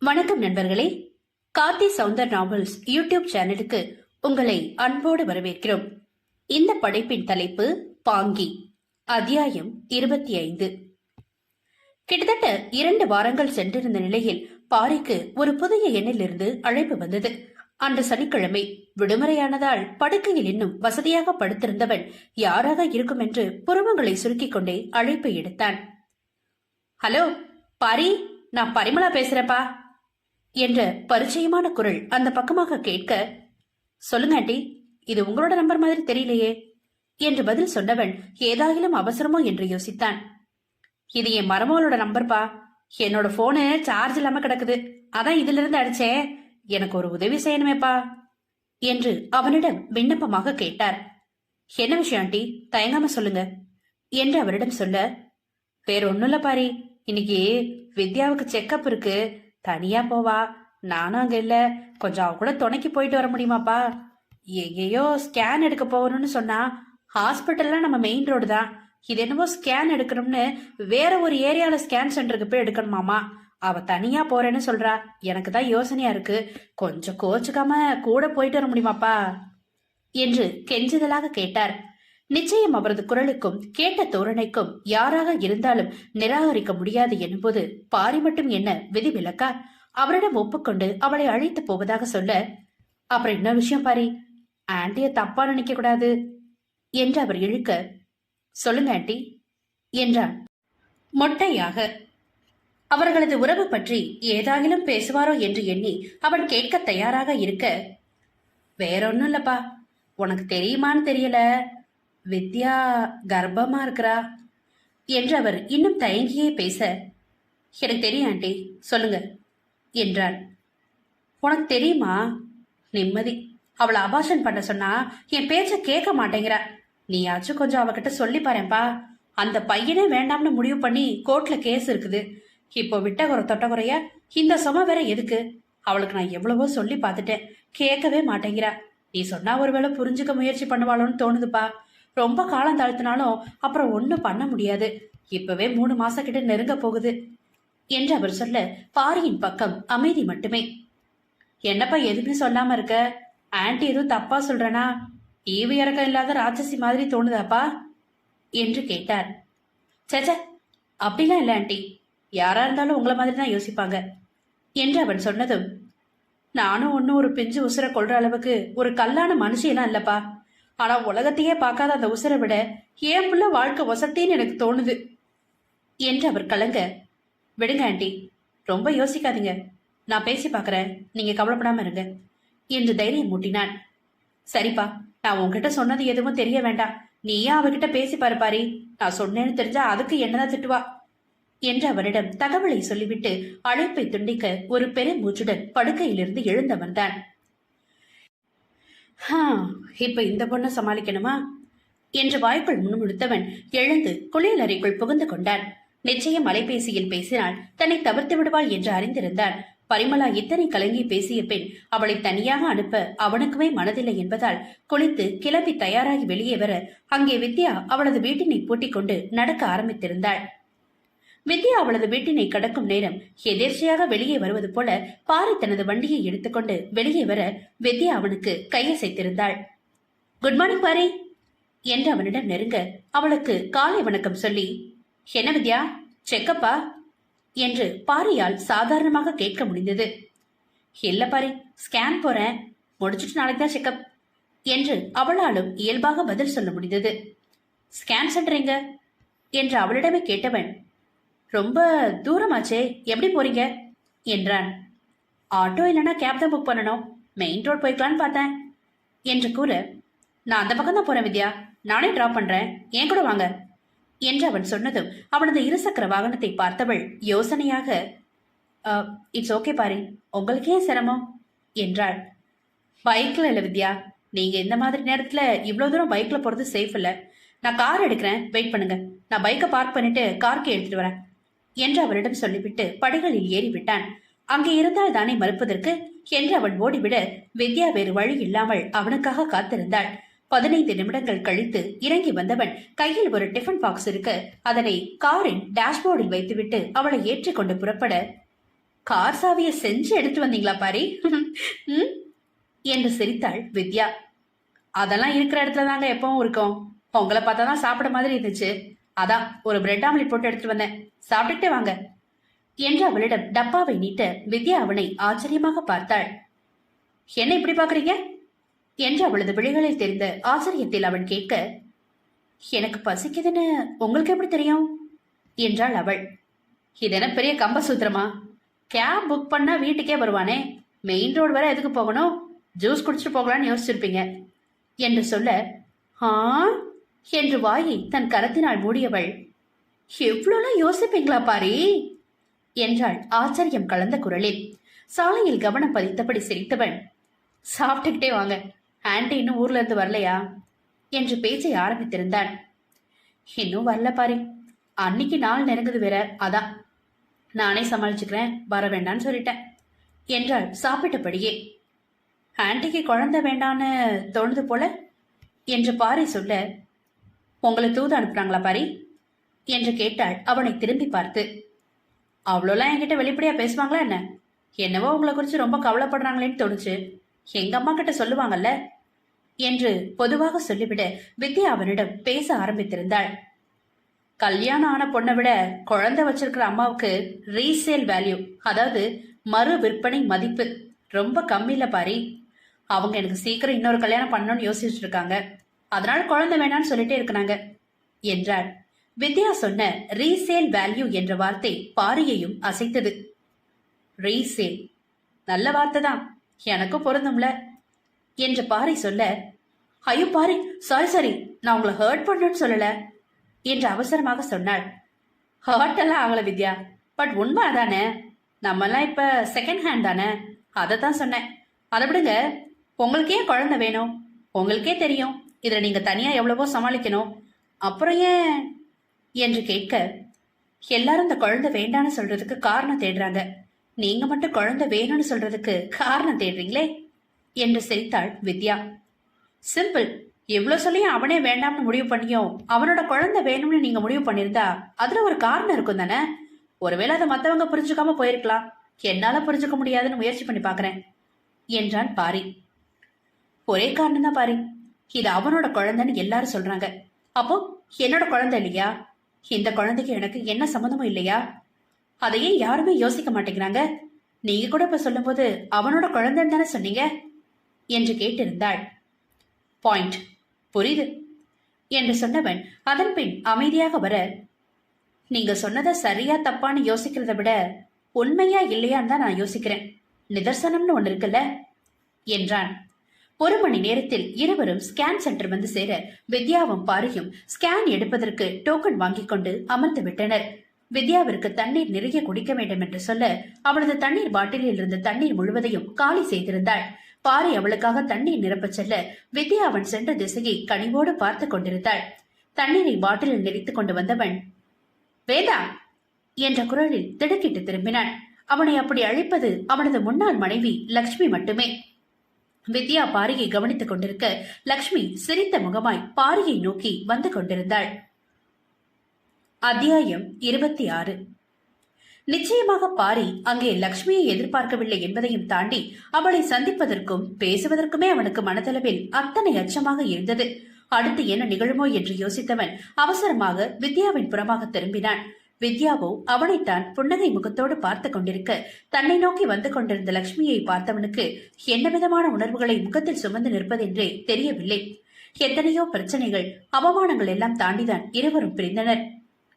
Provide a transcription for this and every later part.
வணக்கம் நண்பர்களே. Karthi Soundar novels YouTube சேனலுக்கு உங்களை அன்போடு வரவேற்கிறோம். இந்த படைப்பின் தலைப்பு பாங்கி அத்தியாயம் இருபத்தி ஐந்து. கிட்டத்தட்ட இரண்டு வாரங்கள் சென்றிருந்த நிலையில் பாரிக்கு ஒரு புதிய எண்ணிலிருந்து அழைப்பு வந்தது. அன்று சனிக்கிழமை விடுமுறையானதால் படுக்கையில் இன்னும் வசதியாக படுத்திருந்தவன் யாராக இருக்கும் என்று புருவங்களை சுருக்கிக் கொண்டே அழைப்பை எடுத்தான். ஹலோ பாரி நான் பரிமளா பேசுறப்பா என்ற பரிச்சயமான குரல் அந்த பக்கமாக கேட்க சொல்லுங்க ஆண்டி இது உங்களோட நம்பர் மாதிரி தெரியலையே என்று பதில் சொன்னவன் ஏதாயிலும் அவசரமோ என்று யோசித்தான். இது என் மருமகளோட நம்பர்ப்பா? என்னோட போனு சார்ஜ் இல்லாம கிடக்குது. அதான் இதுல இருந்து அடிச்சேன் எனக்கு ஒரு உதவி செய்யணுமேப்பா என்று அவனிடம் விண்ணப்பமாக கேட்டார். என்ன விஷயம் ஆண்டி? தயங்காம சொல்லுங்க என்று அவரிடம் சொல்ல வேற ஒண்ணும் இல்ல பாரி. இன்னைக்கு வித்யாவுக்கு செக்கப் இருக்கு. தனியா போவா. நானும் அங்க இல்ல. கொஞ்சம் அவ கூட துணைக்கு போயிட்டு வர முடியுமாப்பா? எங்கேயோ ஸ்கேன் எடுக்க போகணும்னு சொன்னா ஹாஸ்பிட்டல்ல நம்ம மெயின் ரோடு தான். இது என்னவோ ஸ்கேன் எடுக்கணும்னு வேற ஒரு ஏரியால ஸ்கேன் சென்டருக்கு போய் எடுக்கணுமாமா? அவ தனியா போறேன்னு சொல்றா. எனக்கு தான் யோசனையா இருக்கு. கொஞ்சம் கோச்சுக்காம கூட போயிட்டு வர முடியுமாப்பா? என்று கெஞ்சுதலாக கேட்டார். நிச்சயம் அவரது குரலுக்கும் கேட்ட தோரணைக்கும் யாராக இருந்தாலும் நிராகரிக்க முடியாது என்பது பாரி மட்டும் என்ன விதிவிலக்கா? அவரிடம் ஒப்புக்கொண்டு அவளை அழைத்து போவதாக சொல்ல அப்புறம் இன்னொரு விஷயம் பாரி ஆண்டிய தப்பா நினைக்க கூடாது என்று அவர் இழுக்க சொல்லுங்க ஆண்டி என்றான். மொட்டையாக அவர்களது உறவு பற்றி ஏதாகிலும் பேசுவாரோ? என்று எண்ணி அவன் கேட்க தயாராக இருக்க வேறொன்னும் இல்லப்பா உனக்கு தெரியுமான்னு தெரியல. வித்யா கர்ப்பமா இருக்கிறா? என்று அவர் இன்னும் தயங்கியே பேச எனக்கு தெரியும் ஆண்டி. சொல்லுங்க என்றாள். உனக்கு தெரியுமா? நிம்மதி. அவளை அபாஷன் பண்ண சொன்னா என் பேச்ச கேட்க மாட்டேங்கிறா. நீயாச்சும் கொஞ்சம் அவகிட்ட சொல்லி பாருப்பா அந்த பையனே வேண்டாம்னு முடிவு பண்ணி கோர்ட்ல கேஸ் இருக்குது. இப்போ விட்ட குறை தொட்ட குறைய இந்த சும வேற எதுக்கு? அவளுக்கு நான் எவ்வளவோ சொல்லி பார்த்துட்டேன். கேட்கவே மாட்டேங்கிறா. நீ சொன்னா ஒருவேளை புரிஞ்சுக்க முயற்சி பண்ணுவாளோன்னு தோணுதுப்பா. ரொம்ப காலம் தாழ்த்தினாலும் அப்புறம் ஒன்றும் பண்ண முடியாது. இப்பவே மூணு மாசம் கிட்ட நெருங்க போகுது. என்று அவர் சொல்ல பாரியின் பக்கம் அமைதி மட்டுமே. என்னப்பா எதுவுமே சொல்லாம இருக்க? ஆன்டி எதுவும் தப்பா சொல்றனா? ஈவு இறக்கம் இல்லாத ராட்சசி மாதிரி தோணுதாப்பா? என்று கேட்டார். சேச்ச அப்படிலாம் இல்லை ஆண்டி. யாரா இருந்தாலும் உங்களை மாதிரி தான் யோசிப்பாங்க. என்று அவன் சொன்னதும் நானும் ஒன்னும் ஒரு பிஞ்சு உசுரை கொள்ற அளவுக்கு ஒரு கல்லான மனுஷியெல்லாம் இல்லப்பா. ஆனா உலகத்தையே பார்க்காத அந்த உசுரை விட ஏன் புள்ள வாழ்க்கை வசத்தின்னு எனக்கு தோணுது என்று அவர் கலங்க. விடுங்க ஆண்டி. ரொம்ப யோசிக்காதீங்க. நான் பேசி பார்க்கறேன். நீங்க கவலைப்படாம இருங்க என்று தைரியம் மூட்டினான். சரிப்பா நான் உன்கிட்ட சொன்னது எதுவும் தெரிய வேண்டாம். நீயே அவகிட்ட பேசி பாரு பாரி. நான் சொன்னேன்னு தெரிஞ்சா அதுக்கு என்னதான் திட்டுவா? என்று அவரிடம் தகவலை சொல்லிவிட்டு அழைப்பை துண்டிக்க ஒரு பெரும் மூச்சுடன் படுக்கையிலிருந்து எழுந்தவர்தான். ஹா இப்ப இந்த பொண்ணை சமாளிக்கணுமா? என்று வாய்க்குள் முணுமுணுத்தவன் எழுந்து குளியல் அறைக்குள் புகுந்து கொண்டான். நிச்சயம் அலைபேசியில் பேசினால் தன்னை தவிர்த்து விடுவாள் என்று அறிந்திருந்தான் பரிமலா இத்தனை கலங்கி பேசிய பின் அவளை தனியாக அனுப்ப அவனுக்குமே மனதில்லை என்பதால் குளித்து கிளம்பி தயாராகி வெளியே வர அங்கே வித்யா அவளது வீட்டினை பூட்டிக் கொண்டு நடக்க ஆரம்பித்திருந்தாள். வித்யா அவளது வீட்டினை கடக்கும் நேரம் எதிர்ச்சியாக வெளியே வருவது போல பாரி தனது வண்டியை எடுத்துக்கொண்டு வெளியே வர வித்யா அவனுக்கு கையசைத்திருந்தாள். குட் மார்னிங் பாரி என்று அவனிடம் நெருங்க அவளுக்கு காலை வணக்கம் சொல்லி என்ன வித்யா செக்கப்பா என்று பாரியால் சாதாரணமாக கேட்க முடிந்தது. இல்ல பாரி ஸ்கேன் போறேன் முடிச்சிட்டு நாளைக்கு தான் செக்கப் என்று அவளாலும் இயல்பாக பதில் சொல்ல முடிந்தது. ஸ்கேன் சென்டர் எங்க? என்று அவளிடமே கேட்டவன் ரொம்ப தூரமாச்சே. எப்படி போறீங்க? என்றான். ஆட்டோ இல்லைன்னா கேப் தான் புக் பண்ணணும். மெயின் ரோட் போய்க்கலான்னு பார்த்தேன். என்று கூற நான் அந்த பக்கம் தான் போறேன் வித்யா. நானே டிராப் பண்றேன். ஏன் கூட வாங்க. என்று அவன் சொன்னதும் அவனது இருசக்கர வாகனத்தை பார்த்தவள் யோசனையாக இட்ஸ் ஓகே பாரி. உங்களுக்கே சிரமம். என்றாள். பைக்ல இல்லை வித்யா. நீங்க இந்த மாதிரி நேரத்துல இவ்வளவு தூரம் பைக்ல போறது சேஃப் இல்லை. நான் கார் எடுக்கிறேன். வெயிட் பண்ணுங்க. நான் பைக்கை பார்க் பண்ணிட்டு கார்க்கு எடுத்துட்டு வரேன். என்று அவரிடம் சொல்லிவிட்டு படிகளில் ஏறிவிட்டான். அங்கே இருந்தால் தானே மறுப்பதற்கு? என்று அவன் ஓடிவிட வித்யா வேறு வழி இல்லாமல் அவனுக்காக காத்திருந்தாள். பதினைந்து நிமிடங்கள் கழித்து இறங்கி வந்தவன் கையில் ஒரு டிஃபன் பாக்ஸ் இருக்க. அதனை காரின் டேஷ்போர்டில் வைத்துவிட்டு அவளை ஏற்றிக்கொண்டு புறப்பட கார் சாவியை செஞ்சு எடுத்து வந்தீங்களா பாரி? ம் என்று சிரித்தாள் வித்யா. அதெல்லாம் இருக்கிற இடத்துல தாங்க எப்பவும் இருக்கும். உங்களை பார்த்தா தான் சாப்பிட மாதிரி இருந்துச்சு. அதான் ஒரு பிரெட் ஆம்லெட் போட்டு எடுத்துட்டு வந்தேன். சாப்பிட்டுட்டே வாங்க. என்று அவளிடம் டப்பாவை நீட்ட வித்யா அவனை ஆச்சரியமாக பார்த்தாள். என்ன இப்படி பாக்குறீங்க என்று அவளது விழிகளில் தெரிந்த ஆச்சரியத்தில் அவன் கேட்க எனக்கு பசிக்குதுன்னு உங்களுக்கு எப்படி தெரியும்? என்றாள் அவள். இதென பெரிய கம்ப சூத்திரமா? கேப் புக் பண்ணா வீட்டுக்கே வருவானே. மெயின் ரோடு வரை எதுக்கு போகணும்? ஜூஸ் குடிச்சிட்டு போகலான்னு யோசிச்சிருப்பீங்க. என்று சொல்ல ஆ? என்று வாயை தன் கரத்தினால் மூடியவள். எவ்வளோலாம் யோசிப்பீங்களா பாரி? என்றாள் ஆச்சரியம் கலந்த குரலில். சாலையில் கவனம் பதித்தபடி சிரித்தவன் சாப்பிட்டுக்கிட்டே வாங்க. ஆன்ட்டி இன்னும் ஊர்ல இருந்து வரலையா? என்று பேச்சை ஆரம்பித்திருந்தான் இன்னும் வரல பாரு. அன்னைக்கு நாள் நெருங்குது வேற. அதான். நானே சமாளிச்சுக்கிறேன். வர வேண்டான்னு சொல்லிட்டேன். என்றாள் சாப்பிட்டபடியே. ஆண்டிக்கு குழந்தை வேண்டான்னு தோணுது போல? என்று பாரி சொல்ல உங்களை தூது அனுப்புறாங்களா பாரி? என்று கேட்டாள் அவனை திரும்பி பார்த்து. அவ்வளோலாம் என்கிட்ட வெளிப்படையா பேசுவாங்களா என்ன? என்னவோ உங்களை குறித்து ரொம்ப கவலைப்படுறாங்களேன்னு தோணுச்சு. எங்க அம்மா கிட்ட சொல்லுவாங்கல்ல? என்று பொதுவாக சொல்லிவிட வித்யா அவனிடம் பேச ஆரம்பித்திருந்தாள். கல்யாணம் ஆன பொண்ணை விட குழந்தை வச்சிருக்கிற அம்மாவுக்கு ரீசேல் வேல்யூ அதாவது மறு விற்பனை மதிப்பு ரொம்ப கம்மியில பாரி. அவங்க எனக்கு சீக்கிரம் இன்னொரு கல்யாணம் பண்ணணும்னு யோசிச்சுட்டு இருக்காங்க. அதனால குழந்தை வேணான்னு சொல்லிட்டே இருக்கிறாங்க என்றார் வித்யா சொன்ன ரீசேல் வேல்யூ என்ற வார்த்தை பாரியையும் அசைத்தது. ரீசேல் நல்ல வார்த்தை தான். எனக்கும் பொருந்தும்ல என்று பாரி சொல்ல ஐயோ பாரி சாரி சாரி நான் உங்களை ஹர்ட் பண்ணணும்னு சொல்லல என்று அவசரமாக சொன்னாள். ஹர்ட் எல்லாம் ஆகல வித்யா பட் உண்மை அதானே. நம்மெல்லாம் இப்ப செகண்ட் ஹேண்ட் தானே. அதை தான் சொன்னேன். அதை விடுங்க உங்களுக்கே குழந்தை வேணும் உங்களுக்கே தெரியும். இதில் நீங்கள் தனியாக எவ்வளவோ சமாளிக்கணும். அப்புறம் ஏன்? என்று கேட்க எல்லாரும் இந்த குழந்தை வேண்டான்னு சொல்றதுக்கு காரணம் தேடுறாங்க. நீங்க மட்டும் குழந்தை வேணும்னு சொல்றதுக்கு காரணம் தேடுறீங்களே? என்று சிரித்தாள் வித்யா. சிம்பிள். எவ்வளவு சொல்லியும் அவனே வேண்டாம்னு முடிவு பண்ணியும் அவனோட குழந்தை வேணும்னு நீங்க முடிவு பண்ணிருந்தா அதுல ஒரு காரணம் இருக்கும் தானே? ஒருவேளை அதை மத்தவங்க புரிஞ்சுக்காம போயிருக்கலாம். என்னால புரிஞ்சுக்க முடியாதுன்னு முயற்சி பண்ணி பாக்குறேன் என்றான் பாரி. ஒரே காரணம் தான் பாரி. இது அவனோட குழந்தைன்னு எல்லாரும் சொல்றாங்க. அப்போ என்னோட குழந்தை இல்லையா? இந்த குழந்தைக்கு எனக்கு என்ன சம்மந்தமும் இல்லையா? அதையே யாருமே யோசிக்க மாட்டேங்கிறாங்க. நீங்க கூட இப்ப சொல்லும்போது அவனோட குழந்தைன்னு தானே சொன்னீங்க? என்று கேட்டிருந்தாள். பாயிண்ட் புரியுது. என்று சொன்னவன் அதன் பின் அமைதியாக வர நீங்க சொன்னதை சரியா தப்பான்னு யோசிக்கிறத விட உண்மையா இல்லையான்னு தான் நான் யோசிக்கிறேன். நிதர்சனம்னு ஒன்று இருக்குல்ல? என்றான். ஒரு மணி நேரத்தில் இருவரும் ஸ்கேன் சென்டர் வந்து சேர வித்யாவும் பாரியும். ஸ்கேன் எடுப்பதற்கு டோக்கன் வாங்கிக் கொண்டு அமர்ந்து விட்டனர். வித்யாவிற்கு தண்ணீர் நிறைய குடிக்க வேண்டும் என்று சொல்ல அவளது தண்ணீர் பாட்டிலில் இருந்த தண்ணீர் முழுவதையும் காலி செய்திருந்தாள். பாரி அவளுக்காக தண்ணீர் நிரப்பச் செல்ல வித்யா அவன் சென்ற திசையை கனிவோடு பார்த்து கொண்டிருந்தாள். தண்ணீரை பாட்டிலில் நெறித்துக் கொண்டு வந்தவன் வேதா! என்ற குரலில் திடுக்கிட்டு திரும்பினான். அவனை அப்படி அழைப்பது அவனது முன்னாள் மனைவி லக்ஷ்மி மட்டுமே. வித்யா பாரியை கவனித்துக் கொண்டிருக்க லக்ஷ்மி சிரித்த முகமாய் பாரியை நோக்கி வந்து கொண்டிருந்தாள். அத்தியாயம் இருபத்தி ஆறு. நிச்சயமாக பாரி அங்கே லக்ஷ்மியை எதிர்பார்க்கவில்லை என்பதையும் தாண்டி அவளை சந்திப்பதற்கும் பேசுவதற்குமே அவனுக்கு மனதளவில் அத்தனை அச்சமாக இருந்தது. அடுத்து என்ன நிகழுமோ என்று யோசித்தவன் அவசரமாக வித்யாவின் புறமாக திரும்பினான். வித்யாவோ அவனைத்தான் புன்னகை முகத்தோடு பார்த்து கொண்டிருக்க தன்னை நோக்கி வந்து கொண்டிருந்த லக்ஷ்மியை பார்த்தவனுக்கு என்ன விதமான உணர்வுகளை முகத்தில் சுமந்து நிற்பதென்றே தெரியவில்லை. எத்தனையோ பிரச்சனைகள் அவமானங்கள் எல்லாம் தாண்டிதான் இருவரும் பிரிந்தனர்.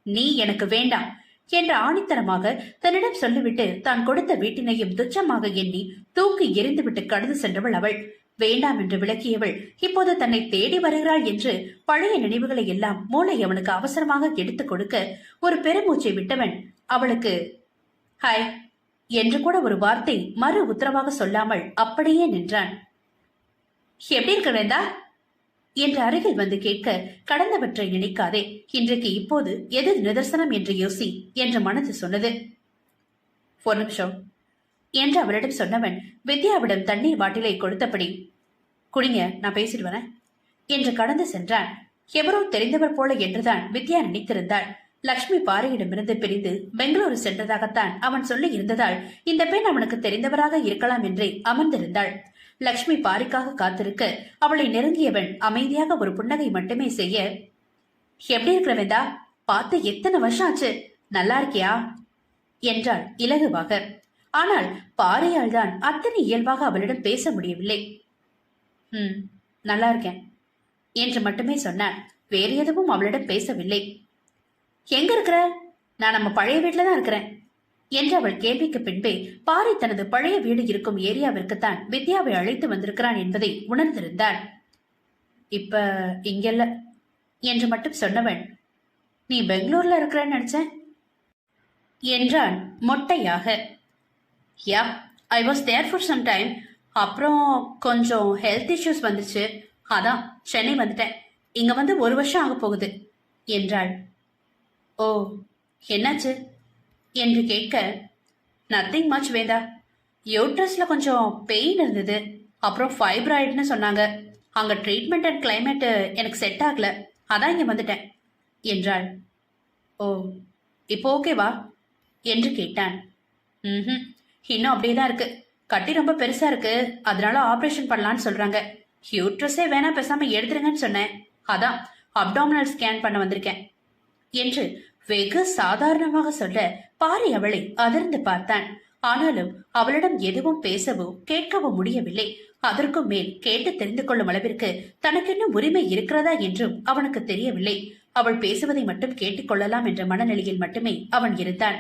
நீ எனக்கு வேண்டாம் என்ற ஆணித்தனமாக தன்னிடம் சொல்லிவிட்டு தான் கொடுத்த வீட்டினையும் துச்சமாக எண்ணி தூக்கி எரிந்துவிட்டு கடந்து சென்றவள் அவள். வேண்டாம் என்று விளக்கியவள் இப்போது தன்னை தேடி வருகிறாள் என்று பழைய நினைவுகளை எல்லாம் மூளை அவனுக்கு அவசரமாக எடுத்துக் கொடுக்க ஒரு பெருமூச்சை விட்டவன் அவளுக்கு ஹாய் என்று கூட ஒரு வார்த்தை மறு உத்தரவாக சொல்லாமல் அப்படியே நின்றான். எப்படி இருக்க என்று அருகில் வந்து கேட்க கடந்தவற்றை நினைக்காதே. இன்றைக்கு இப்போது எது நிதர்சனம் என்று யோசி என்று மனது சொன்னது. ஒரு நிமிஷம் என்று அவளிடம் சொன்னவன் வித்யாவிடம் தண்ணீர் பாட்டிலை கொடுத்தபடி குடிங்க நான் பேசிட்டு வரேன். என்று கடந்து சென்றான். எவரோ தெரிந்தவர் போல என்றுதான் வித்யா நினைத்திருந்தாள். லக்ஷ்மி பாரியிடமிருந்து பிரிந்து பெங்களூரு சென்றதாகத்தான் அவன் சொல்லி இருந்ததால் இந்த பெண் அவனுக்கு தெரிந்தவராக இருக்கலாம் என்றே அமர்ந்திருந்தாள். லக்ஷ்மி பாரிக்காக காத்திருக்க அவளை நெருங்கியவன் அமைதியாக ஒரு புன்னகை மட்டுமே செய்ய எப்படி இருக்கிற வேந்தா? பார்த்து எத்தனை வருஷம் ஆச்சு? நல்லா இருக்கியா? என்றாள் இலகுவாக. ஆனால் பாரியால் தான் அத்தனை இயல்பாக அவளிடம் பேச முடியவில்லை. ம் நல்லா இருக்கேன். என்று மட்டுமே சொன்னான் வேறு எதுவும் அவளிடம் பேசவில்லை. எங்க இருக்கிற? நான் நம்ம பழைய வீட்டில் தான் இருக்கிறேன். என்று அவள் கேள்விக்கு பின்பே பாரி தனது பழைய வீடு இருக்கும் ஏரியாவிற்குத்தான் வித்யாவை அழைத்து வந்திருக்கிறான் என்பதை உணர்ந்திருந்தாள். இப்ப இங்கல்ல என்று மட்டும் சொன்னவன் நீ பெங்களூர்ல இருக்கிறன்னு நினைச்சேன்? என்றான் மொட்டையாக. Yeah I was there for some time அப்புறம் கொஞ்சம் ஹெல்த் இஷ்யூஸ் வந்துச்சு. அதான் சென்னை வந்துட்டேன். இங்க வந்து ஒரு வருஷம் ஆக போகுது என்றாள். ஓ என்னாச்சு? என்று கேட்க நத்திங் மச் வேதா யூட்ரஸ்ல கொஞ்சம் பெயின் இருந்தது. அப்புறம் ஃபைப்ராய்டுன்னு சொன்னாங்க. அங்க ட்ரீட்மெண்ட் அண்ட் கிளைமேட்டு எனக்கு செட் ஆகல. அதான் இங்க வந்துட்டேன் என்றாள். ஓ இப்போ ஓகேவா என்று கேட்டான். ம் இன்னும் அப்படியே தான் இருக்கு. கட்டி ரொம்ப பெருசா இருக்கு. அதனால ஆபரேஷன் பண்ணலாம்னு சொல்றாங்க. யூட்ரஸே வேணா பேசாம எடுத்துருங்கன்னு சொன்னேன். அதான் அப்டாமினல் ஸ்கேன் பண்ண வந்திருக்கேன். என்று வெகு சாதாரணமாக சொல்ல பாரி அவளை அதிர்ந்து பார்த்தான். ஆனாலும் அவளிடம் எதுவும் பேசவோ கேட்கவோ முடியவில்லை. அதற்கும் மேல் கேட்டு தெரிந்து கொள்ளும் அளவிற்கு தனக்கு இன்னும் உரிமை இருக்கிறதா என்றும் அவனுக்கு தெரியவில்லை. அவள் பேசுவதை மட்டும் கேட்டுக்கொள்ளலாம் என்ற மனநிலையில் மட்டுமே அவன் இருந்தான்.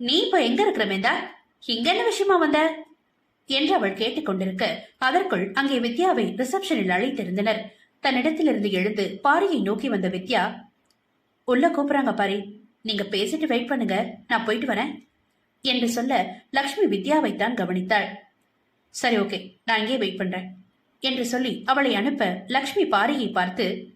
நீ இப்ப எங்க இருக்கிற இங்க என்ன விஷயமா வந்த? என்று அவள் கேட்டுக்கொண்டிருக்க அதற்குள் அங்கே வித்யாவை ரிசப்ஷனில் அழைத்திருந்தனர். தன்னிடத்திலிருந்து எழுந்து பாரியை நோக்கி வந்த வித்யா உள்ள கூப்பிடுறாங்க பாரி. நீங்க பேசிட்டு வெயிட் பண்ணுங்க. நான் போயிட்டு வரேன். என்று சொல்ல லக்ஷ்மி வித்யாவை தான் கவனித்தாள். சரி ஓகே. நான் இங்கே வெயிட் பண்றேன். என்று சொல்லி அவளை அனுப்ப லக்ஷ்மி பாரியை பார்த்து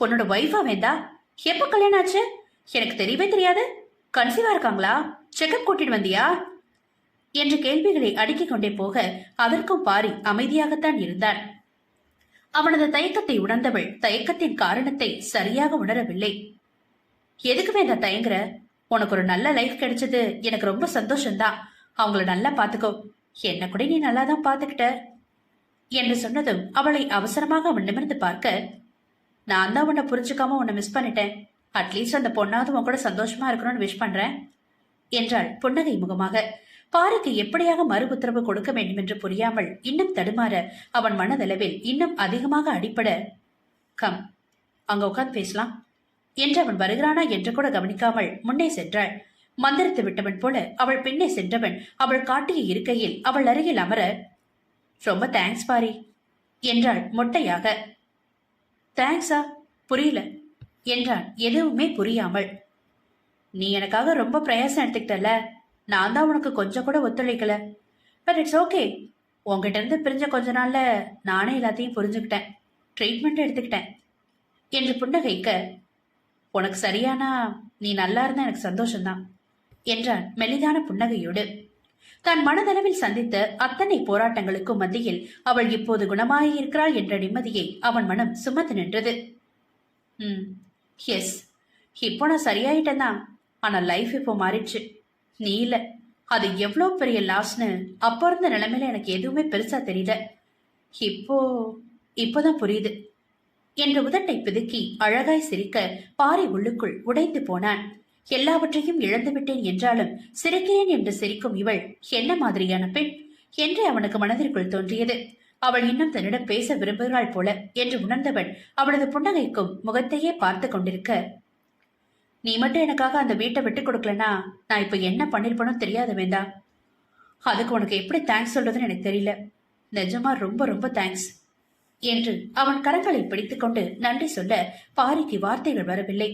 உன்னோட ஒய்ஃபா வேந்தா எப்ப கல்யாணம் ஆச்சு? எனக்கு தெரியவே தெரியாது. கன்சீவா இருக்காங்களா? செக்கப் கூட்டிட்டு வந்தியா? என்ற கேள்விகளை அடுக்கிக் கொண்டே போக அதற்கும் பாரி அமைதியாகத்தான் இருந்தார். அவனது தயக்கத்தை உணர்ந்தவள் தயக்கத்தின் காரணத்தை சரியாக உணரவில்லை. எதுக்கு வேண்டா தயங்குற? உனக்கு ஒரு நல்ல லைஃப் கிடைச்சது. எனக்கு ரொம்ப சந்தோஷம்தான் அவங்கள நல்லா பாத்துக்கோ. என்ன கூட நீ நல்லா தான் பாத்துக்கிட்ட? என்று சொன்னதும் அவளை அவசரமாக அவன் நிமிர்ந்து பார்க்க நான் தான் உன்னை புரிஞ்சுக்காம உன்னை மிஸ் பண்ணிட்டேன். அட்லீஸ்ட் அந்த பொண்ணாவது உன் கூட சந்தோஷமா இருக்கணும்னு விஷ் பண்றேன் என்றாள் புன்னகை முகமாக. பாருக்கு எப்படியாக மறு உத்தரவு கொடுக்க வேண்டும் என்று புரியாமல் இன்னும் தடுமாற அவன் மனதளவில் இன்னும் அதிகமாக அடிப்பட கம் அங்க உட்கார்ந்து பேசலாம் என்று அவன் வருகிறானா என்று கூட கவனிக்காமல் முன்னே சென்றாள். மந்திரத்து விட்டவன் போல அவள் பின்னே சென்றவன் அவள் காட்டிய இருக்கையில் அவள் அருகில் அமர ரொம்ப தேங்க்ஸ் பாரி என்றாள் மொட்டையாக. தேங்க்ஸா புரியல என்றான். எதுவுமே புரியாமல். நீ எனக்காக ரொம்ப பிரயாசம் எடுத்துக்கிட்டல நான் தான் உனக்கு கொஞ்சம் கூட ஒத்துழைக்கல. பட் இட்ஸ் ஓகே உங்ககிட்ட இருந்து பிரிஞ்ச கொஞ்ச நாள்ல நானே எல்லாத்தையும் புரிஞ்சுக்கிட்டேன். ட்ரீட்மெண்ட் எடுத்துக்கிட்டேன். என்று புன்னகைக்க உனக்கு சரியானா நீ நல்லா இருந்தா எனக்கு சந்தோஷம்தான் என்றான் மெலிதான புன்னகையோடு. தான் மனதளவில் சந்தித்த அத்தனை போராட்டங்களுக்கும் மத்தியில் அவள் இப்போது குணமாயிருக்கிறாள் என்ற நிம்மதியை அவன் மனம் சுமந்து நின்றது. ம் எஸ் இப்போ நான் சரியாயிட்டேன் தான் ஆனால் லைஃப் இப்போ மாறிடுச்சு. நீ இல்ல. அது எவ்வளோ பெரிய லாஸ்னு அப்போ இருந்த நிலைமையில எனக்கு எதுவுமே பெருசா தெரியல. இப்போ இப்போதான் புரியுது. என்ற உதட்டை பிதுக்கி அழகாய் சிரிக்க பாரி உள்ளுக்குள் உடைந்து போனான். எல்லாவற்றையும் இழந்துவிட்டேன் என்றாலும் சிரிக்கிறேன் என்று சிரிக்கும் இவள் என்ன மாதிரியான பெண்? என்று அவனுக்கு மனதிற்குள் தோன்றியது. அவள் இன்னும் தன்னிடம் பேச விரும்புகிறாள் போல என்று உணர்ந்தவன் அவளது புன்னகைக்கும் முகத்தையே பார்த்து கொண்டிருக்க நீ மட்டும் எனக்காக அந்த வீட்டை விட்டு கொடுக்கலனா நான் இப்போ என்ன பண்ணிருப்பனோ தெரியாத வேண்டா அதுக்கு உனக்கு எப்படி தேங்க்ஸ் சொல்றதுன்னு எனக்கு தெரியல. நிஜமா ரொம்ப ரொம்ப தேங்க்ஸ் என்று அவன் கரங்களை பிடித்துக்கொண்டு நன்றி சொல்ல பாரிக்கு வார்த்தைகள் வரவில்லை.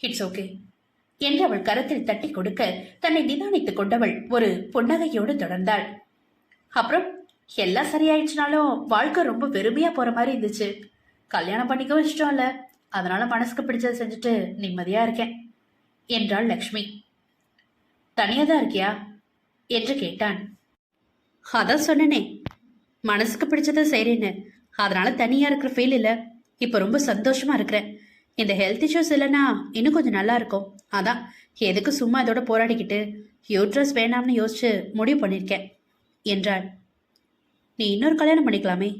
இட்ஸ் ஓகே என்று அவள் கரத்தில் தட்டி கொடுக்க தன்னை நிதானித்துக் கொண்டவள் ஒரு புன்னகையோடு தொடர்ந்தாள். அப்புறம் எல்லாம் சரியாயிடுச்சுனாலும் வாழ்க்கை ரொம்ப வெறுமையா போற மாதிரி இருந்துச்சு. கல்யாணம் பண்ணிக்கவும் இஷ்டம் இல்லை அதனால மனசுக்கு பிடிச்சதை செஞ்சுட்டு நிம்மதியா இருக்கேன் என்றாள் லக்ஷ்மி. தனியா தான் இருக்கியா? என்று கேட்டான். அதான் சொன்னனே மனசுக்கு பிடிச்சதை செய்றேன்னு. அதனால தனியா இருக்கிற ஃபீல் இல்ல. இப்ப ரொம்ப சந்தோஷமா இருக்கிறேன். இந்த ஹெல்த் இஷ்யூஸ் இல்லைன்னா இன்னும் கொஞ்சம் நல்லா இருக்கும். அதான் எதுக்கு சும்மா இதோட போராடிக்கிட்டு யூட்ரஸ் வேணாம்னு யோசிச்சு முடிவு பண்ணியிருக்கேன் என்றாள். நீ இன்னொரு கல்யாணம் பண்ணிக்கலாமே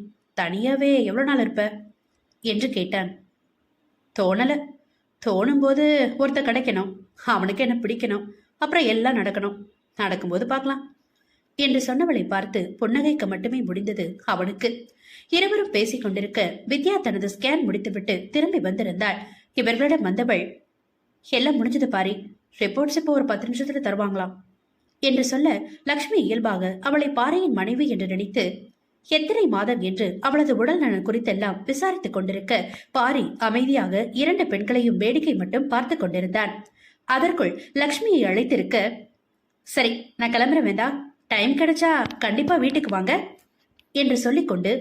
தனியாவே எவ்வளோ நாள் இருப்ப? என்று கேட்டான். தோணலை. தோணும்போது ஒருத்தர் கிடைக்கணும் அவனுக்கு என்ன பிடிக்கணும் அப்புறம் எல்லாம் நடக்கணும். நடக்கும்போது பார்க்கலாம். என்று சொன்னவளை பார்த்து புன்னகைக்க மட்டுமே முடிந்தது அவனுக்கு. இருவரும் பேசிக் கொண்டிருக்க வித்யா தனது ஸ்கேன் முடித்துவிட்டு திரும்பி வந்திருந்தாள். இவர்களிடம் வந்தவள் எல்லாம் முடிஞ்சது பாரி. ரிப்போர்ட்ஸ் இப்போ ஒரு பத்து நிமிஷத்துல தருவாங்களாம். என்று சொல்ல லக்ஷ்மி இயல்பாக அவளை பாறையின் மனைவி என்று நினைத்து எத்தனை மாதம் என்று அவளது உடல் நலன் குறித்தெல்லாம் விசாரித்துக் கொண்டிருக்க பாரி அமைதியாக இரண்டு பெண்களையும் வேடிக்கை மட்டும் பார்த்து கொண்டிருந்தான். அதற்குள் லக்ஷ்மியை அழைத்திருக்க சரி நான் கிளம்புற வேண்டா டைம் கிடைச்சா கண்டிப்பா வீட்டுக்கு வாங்க என்று சொல்லிக்கொண்டு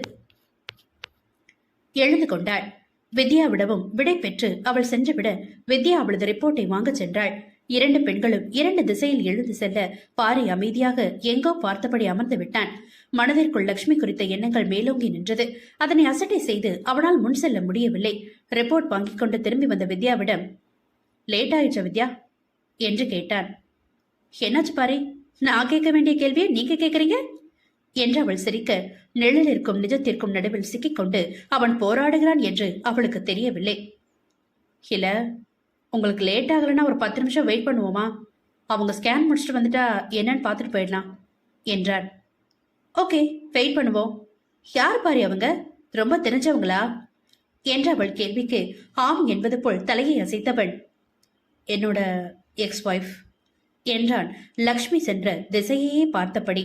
எழுந்து கொண்டாள். வித்யாவிடமும் விடை பெற்று அவள் சென்றுவிட வித்யா அவளது ரிப்போர்ட்டை வாங்கச் சென்றாள். இரண்டு பெண்களும் இரண்டு திசையில் எழுந்து செல்ல பாரி அமைதியாக எங்கோ பார்த்தபடி அமர்ந்து விட்டான். மனதிற்குள் லக்ஷ்மி குறித்த எண்ணங்கள் மேலோங்கி நின்றது. அதனை அசட்டை செய்து அவனால் முன் செல்ல முடியவில்லை. ரிப்போர்ட் வாங்கிக் கொண்டு திரும்பி வந்த வித்யாவிடம் லேட் ஆயிடுச்சா வித்யா? என்று கேட்டான். என்னாச்சு பாரி? நான் கேட்க வேண்டிய கேள்வியை நீங்க கேட்கறீங்க? என்று அவள் சிரிக்க நிழலிற்கும் நிஜத்திற்கும் நடுவில் சிக்கிக்கொண்டு அவன் போராடுகிறான் என்று அவளுக்கு தெரியவில்லை. இல்ல உங்களுக்கு லேட் ஆகலைன்னா ஒரு பத்து நிமிஷம் வெயிட் பண்ணுவோமா? அவங்க ஸ்கேன் முடிச்சுட்டு வந்துட்டா என்னன்னு பார்த்துட்டு போயிடலாம் என்றான் ஓகே வெயிட் பண்ணுவோம். யார் பாரு அவங்க? ரொம்ப தெரிஞ்சவங்களா? என்ற அவள் கேள்விக்கு ஆம் என்பது போல் தலையை அசைத்தவள். என்னோட எக்ஸ் ஒய்ஃப் என்றான். லக்ஷ்மி சென்ற திசையே பார்த்தபடி.